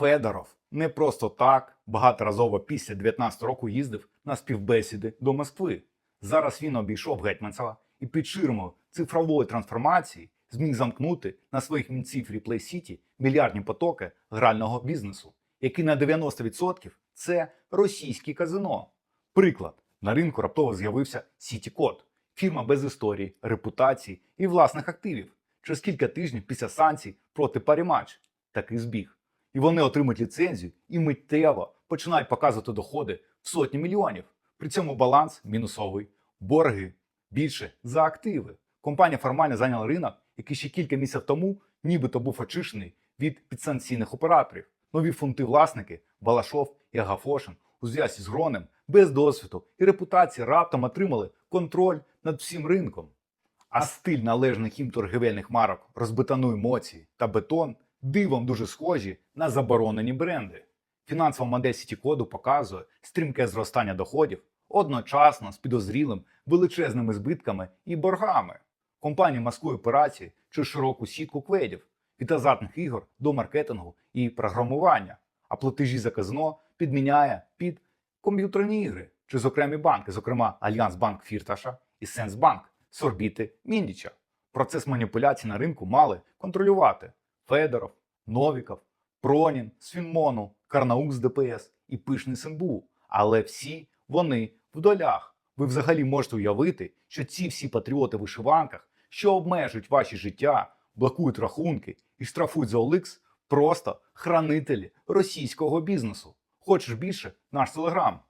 Федоров не просто так багаторазово після 19 року їздив на співбесіди до Москви. Зараз він обійшов Гетьманцева і під ширмою цифрової трансформації зміг замкнути на своїх мінців Replay Сіті мільярдні потоки грального бізнесу, який на 90% це російське казино. Приклад на ринку раптово з'явився Сітікод, фірма без історії, репутації і власних активів. Через кілька тижнів після санкцій проти Парімач такий збіг. І вони отримують ліцензію і миттєво починають показувати доходи в сотні мільйонів. При цьому баланс мінусовий, борги більше за активи. Компанія формально зайняла ринок, який ще кілька місяців тому нібито був очищений від підсанкційних операторів. Нові фунти власники Балашов і Агафошин у зв'язці з Гронем без досвіду і репутації раптом отримали контроль над всім ринком. А стиль належних їм торгівельних марок, розбитану емоції та бетон дивом дуже схожі на заборонені бренди. Фінансова модель Сітікоду показує стрімке зростання доходів одночасно з підозрілим величезними збитками і боргами. Компанія маскує операції через широку сітку кведів від азартних ігор до маркетингу і програмування, а платежі за казино підміняє під комп'ютерні ігри через окремі банки, зокрема Альянс Банк Фірташа і Сенсбанк з орбіти Міндіча. Процес маніпуляцій на ринку мали контролювати Федоров, Новіков, Пронін з Фінмону, Карнаук з ДПС і Пишний СНБУ. Але всі вони в долях. Ви взагалі можете уявити, що ці всі патріоти в вишиванках, що обмежують ваші життя, блокують рахунки і штрафують за OLX, просто хранителі російського бізнесу. Хочеш більше? Наш телеграм.